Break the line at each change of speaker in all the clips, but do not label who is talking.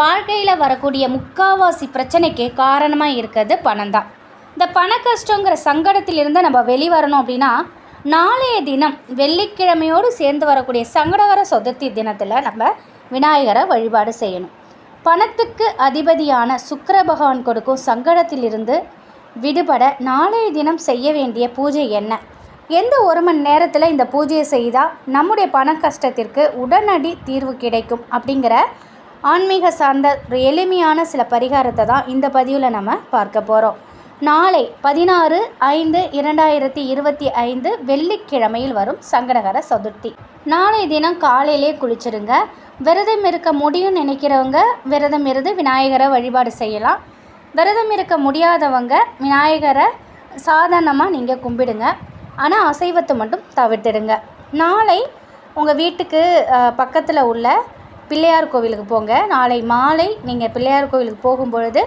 வாழ்க்கையில் வரக்கூடிய முக்காவாசி பிரச்சனைக்கு காரணமாக இருக்கிறது பணம் தான் இந்த பண கஷ்டங்கிற சங்கடத்திலிருந்து நம்ம வெளிவரணும் அப்படின்னா நாளைய தினம் வெள்ளிக்கிழமையோடு சேர்ந்து வரக்கூடிய சங்கடகர சதுர்த்தி தினத்தில் நம்ம விநாயகரை வழிபாடு செய்யணும். பணத்துக்கு அதிபதியான சுக்கர பகவான் கொடுக்கும் சங்கடத்திலிருந்து விடுபட நாளைய தினம் செய்ய வேண்டிய பூஜை என்ன? எந்த ஒரு மணி நேரத்தில் இந்த பூஜையை செய்தால் நம்முடைய பண கஷ்டத்திற்கு உடனடி தீர்வு கிடைக்கும் அப்படிங்கிற ஆன்மீக சார்ந்த ஒரு எளிமையான சில பரிகாரத்தை தான் இந்த பதிவில் நம்ம பார்க்க போகிறோம் நாளை பதினாறு ஐந்து இரண்டாயிரத்தி இருபத்தி ஐந்து வெள்ளிக்கிழமையில் வரும் சங்கடகர சதுர்த்தி. நாளை தினம் காலையிலே குளிச்சிருங்க. விரதம் இருக்க முடியும்னு நினைக்கிறவங்க விரதம் இருந்து விநாயகரை வழிபாடு செய்யலாம். விரதம் இருக்க முடியாதவங்க விநாயகரை சாதாரணமாக நீங்கள் கும்பிடுங்க. ஆனால் அசைவத்தை மட்டும் தவிர்த்திடுங்க. நாளை உங்கள் வீட்டுக்கு பக்கத்தில் உள்ள பிள்ளையார் கோவிலுக்கு போங்க. நாளை மாலை நீங்கள் பிள்ளையார் கோவிலுக்கு போகும்பொழுது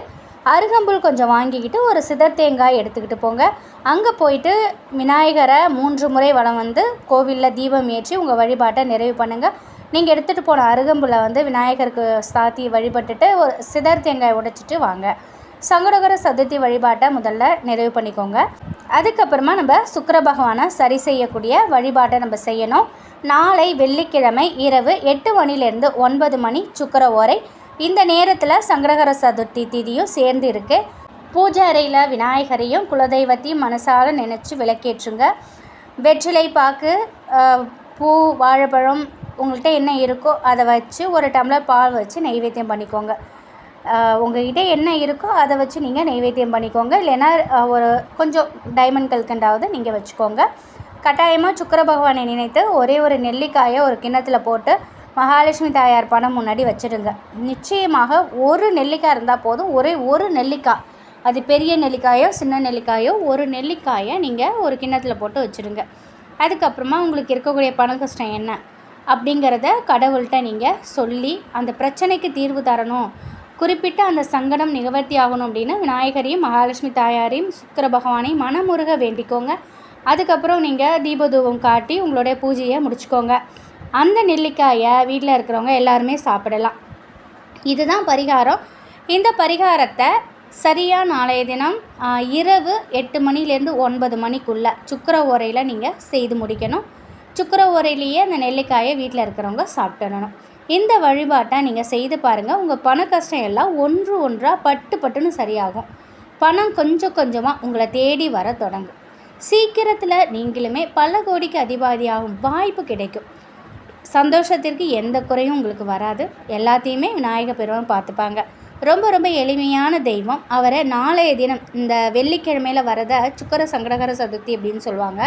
அருகம்புல் கொஞ்சம் வாங்கிக்கிட்டு ஒரு சிதர் தேங்காய் எடுத்துக்கிட்டு போங்க. அங்கே போயிட்டு விநாயகரை மூன்று முறை வளம் வந்து கோவிலில் தீபம் ஏற்றி உங்கள் வழிபாட்டை நிறைவு பண்ணுங்கள் நீங்கள் எடுத்துகிட்டு போன அருகம்புலை வந்து விநாயகருக்கு சாத்தி வழிபட்டுட்டு ஒரு சிதர் தேங்காய் உடைச்சிட்டு வாங்க. சங்கடகர சதுர்த்தி வழிபாட்டை முதல்ல நிறைவு பண்ணிக்கோங்க. அதுக்கப்புறமா நம்ம சுக்கர பகவானை சரி செய்யக்கூடிய வழிபாட்டை நம்ம செய்யணும். நாளை வெள்ளிக்கிழமை இரவு எட்டு மணிலேருந்து ஒன்பது மணி சுக்கர ஓரை இந்த நேரத்தில் சங்கடகர சதுர்த்தி திதியும் சேர்ந்து இருக்கு பூஜை அறையில் விநாயகரையும் குலதெய்வத்தையும் மனசால் நினச்சி விளக்கேற்றுங்க. வெற்றிலை பாக்கு பூ வாழைப்பழம் உங்கள்கிட்ட என்ன இருக்கோ அதை வச்சு ஒரு டம்ளர் பால் வச்சு நெய்வேத்தியம் பண்ணிக்கோங்க. உங்கள்கிட்ட என்ன இருக்கோ அதை வச்சு நீங்கள் நெய்வேத்தியம் பண்ணிக்கோங்க. இல்லைன்னா ஒரு கொஞ்சம் டைமண்ட் கல்கண்டாவது நீங்கள் வச்சுக்கோங்க. கட்டாயமாக சுக்கிர பகவானை நினைத்து ஒரே ஒரு நெல்லிக்காயை ஒரு கிண்ணத்தில் போட்டு மகாலட்சுமி தாயார் பணம் முன்னாடி வச்சுடுங்க. நிச்சயமாக ஒரு நெல்லிக்காய் இருந்தால் போதும். ஒரே ஒரு நெல்லிக்காய். அது பெரிய நெல்லிக்காயோ சின்ன நெல்லிக்காயோ ஒரு நெல்லிக்காயை நீங்கள் ஒரு கிண்ணத்தில் போட்டு வச்சுடுங்க. அதுக்கப்புறமா உங்களுக்கு இருக்கக்கூடிய பண கஷ்டம் என்ன அப்படிங்கிறத கடவுள்கிட்ட நீங்கள் சொல்லி அந்த பிரச்சனைக்கு தீர்வு தரணும். குறிப்பிட்ட அந்த சங்கடம் நிவர்த்தி ஆகணும் அப்படின்னு விநாயகரையும் மகாலட்சுமி தாயாரையும் சுக்கர பகவானையும் மனமுருக வேண்டிக்கோங்க. அதுக்கப்புறம் நீங்கள் தீபதூபம் காட்டி உங்களுடைய பூஜையை முடிச்சுக்கோங்க. அந்த நெல்லிக்காயை வீட்டில் இருக்கிறவங்க எல்லாருமே சாப்பிடலாம். இதுதான் பரிகாரம். இந்த பரிகாரத்தை சரியாக நாளைய தினம் இரவு எட்டு மணிலேருந்து ஒன்பது மணிக்குள்ளே சுக்கர உரையில் நீங்கள் செய்து முடிக்கணும். சுக்கர உரையிலேயே அந்த நெல்லிக்காயை வீட்டில் இருக்கிறவங்க சாப்பிட்டுடணும். இந்த வழிபாட்டை நீங்கள் செய்து பாருங்கள் உங்கள் பண கஷ்டம் எல்லாம் ஒன்று ஒன்றாக பட்டு பட்டுன்னு சரியாகும். பணம் கொஞ்சம் கொஞ்சமாக உங்களை தேடி வர தொடங்கும். சீக்கிரத்தில் நீங்களுமே பல கோடிக்கு அதிபாதியாகும் வாய்ப்பு கிடைக்கும். சந்தோஷத்திற்கு எந்த குறையும் உங்களுக்கு வராது. எல்லாத்தையுமே விநாயக பெருமான் பார்த்துப்பாங்க. ரொம்ப ரொம்ப எளிமையான தெய்வம். அவரை நாளைய தினம் இந்த வெள்ளிக்கிழமையில் வரத சுக்கர சங்கடகர சதுர்த்தி அப்படின்னு சொல்லுவாங்க.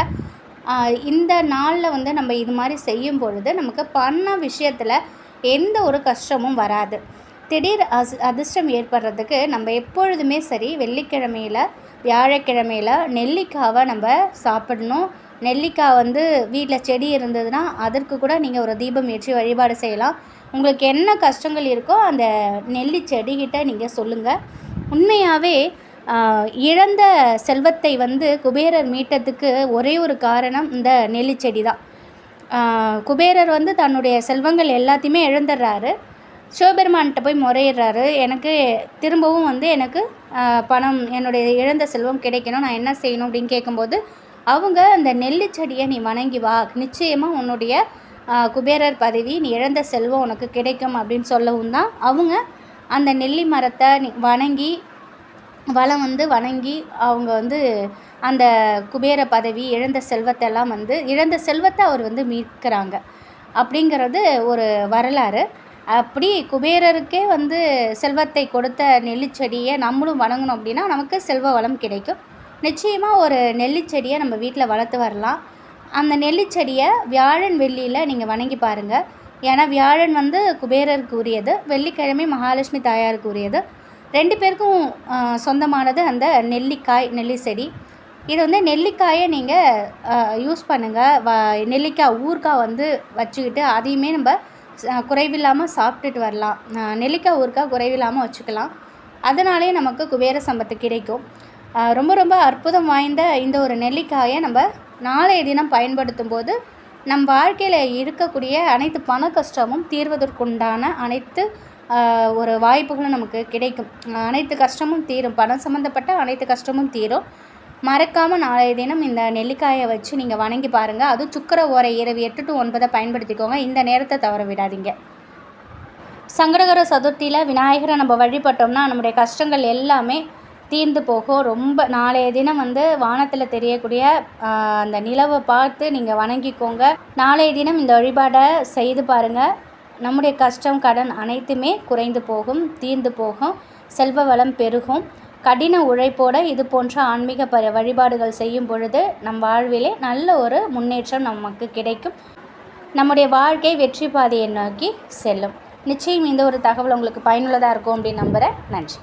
இந்த நாளில் வந்து நம்ம இது மாதிரி செய்யும் பொழுது நமக்கு பண விஷயத்தில் எந்த ஒரு கஷ்டமும் வராது. திடீர் அஸ் அதிர்ஷ்டம் ஏற்படுறதுக்கு நம்ம எப்பொழுதுமே சரி வெள்ளிக்கிழமையில் வியாழக்கிழமையில் நெல்லிக்காவை நம்ம சாப்பிடணும். நெல்லிக்காய் வந்து வீட்டில் செடி இருந்ததுன்னா அதற்கு கூட நீங்கள் ஒரு தீபம் ஏற்றி வழிபாடு செய்யலாம். உங்களுக்கு என்ன கஷ்டங்கள் இருக்கோ அந்த நெல்லி செடிகிட்ட நீங்கள் சொல்லுங்கள் உண்மையாகவே இழந்த செல்வத்தை வந்து குபேரர் மீட்டதுக்கு ஒரே ஒரு காரணம் இந்த நெல்லிச்செடி தான் குபேரர் வந்து தன்னுடைய செல்வங்கள் எல்லாத்தையுமே இழந்துடுறாரு. சிவபெருமான்கிட்ட போய் முறையிடுறாரு. எனக்கு திரும்பவும் வந்து எனக்கு பணம் என்னுடைய இழந்த செல்வம் கிடைக்கணும். நான் என்ன செய்யணும் அப்படின்னு கேட்கும்போது அவங்க அந்த நெல்லிச்செடியை நீ வணங்கி வா. நிச்சயமாக உன்னுடைய குபேரர் பதவி நீ இழந்த செல்வம் உனக்கு கிடைக்கும் அப்படின்னு சொல்லவும் தான் அவங்க அந்த நெல்லி மரத்தை நீ வணங்கி வளம் வந்து வணங்கி அவங்க வந்து அந்த குபேர பதவி இழந்த செல்வத்தெல்லாம் வந்து இழந்த செல்வத்தை அவர் வந்து மீட்கிறாங்க. அப்படிங்கிறது ஒரு வரலாறு. அப்படி குபேரருக்கே வந்து செல்வத்தை கொடுத்த நெல்லிச்செடியை நம்மளும் வணங்கணும் அப்படின்னா நமக்கு செல்வ வளம் கிடைக்கும். நிச்சயமாக ஒரு நெல்லிச்செடியை நம்ம வீட்டில் வளர்த்து வரலாம். அந்த நெல்லிச்செடியை வியாழன் வெள்ளியில் நீங்கள் வணங்கி பாருங்கள் ஏன்னா வியாழன் வந்து குபேரருக்கு உரியது வெள்ளிக்கிழமை மகாலட்சுமி தாயாருக்கு உரியது ரெண்டு பேருக்கும் சொந்தமானது அந்த நெல்லிக்காய் நெல்லி செடி இது வந்து நெல்லிக்காயை நீங்கள் யூஸ் பண்ணுங்கள் வ நெல்லிக்காய் ஊறுகாய் வந்து வச்சுக்கிட்டு அதையுமே நம்ம குறைவில்லாமல் சாப்பிட்டுட்டு வரலாம். நெல்லிக்காய் ஊறுக்காய் குறைவில்லாமல் வச்சுக்கலாம். அதனாலே நமக்கு குபேர சம்பத்து கிடைக்கும். ரொம்ப ரொம்ப அற்புதம் வாய்ந்த இந்த ஒரு நெல்லிக்காயை நம்ம நாளைய தினம் பயன்படுத்தும் போது நம் வாழ்க்கையில் இருக்கக்கூடிய அனைத்து பண கஷ்டமும் தீர்வதற்குண்டான அனைத்து ஒரு வாய்ப்புகளும் நமக்கு கிடைக்கும். அனைத்து கஷ்டமும் தீரும். பணம் சம்மந்தப்பட்ட அனைத்து கஷ்டமும் தீரும். மறக்காமல் நாளைய தினம் இந்த நெல்லிக்காயை வச்சு நீங்கள் வணங்கி பாருங்கள் அதுவும் சுக்கர ஓரை இரவு எட்டு டு ஒன்பதை பயன்படுத்திக்கோங்க. இந்த நேரத்தை தவற விடாதீங்க. சங்கடகர சதுர்த்தியில் விநாயகரை நம்ம வழிபட்டோம்னா நம்முடைய கஷ்டங்கள் எல்லாமே தீர்ந்து போகும். ரொம்ப நாளைய தினம் வந்து வானத்தில் தெரியக்கூடிய அந்த நிலவை பார்த்து நீங்கள் வணங்கிக்கோங்க. நாளைய தினம் இந்த வழிபாடை செய்து பாருங்கள் நம்முடைய கஷ்டம் கடன் அனைத்துமே குறைந்து போகும் தீர்ந்து போகும். செல்வ வளம் பெருகும். கடின உழைப்போட இது போன்ற ஆன்மீக ப வழிபாடுகள் செய்யும் பொழுது நம் வாழ்விலே நல்ல ஒரு முன்னேற்றம் நமக்கு கிடைக்கும். நம்முடைய வாழ்க்கை வெற்றி பாதையை நோக்கி செல்லும். நிச்சயம் இந்த ஒரு தகவல் உங்களுக்கு பயனுள்ளதாக இருக்கும் அப்படின்னு நம்புகிறேன் நன்றி.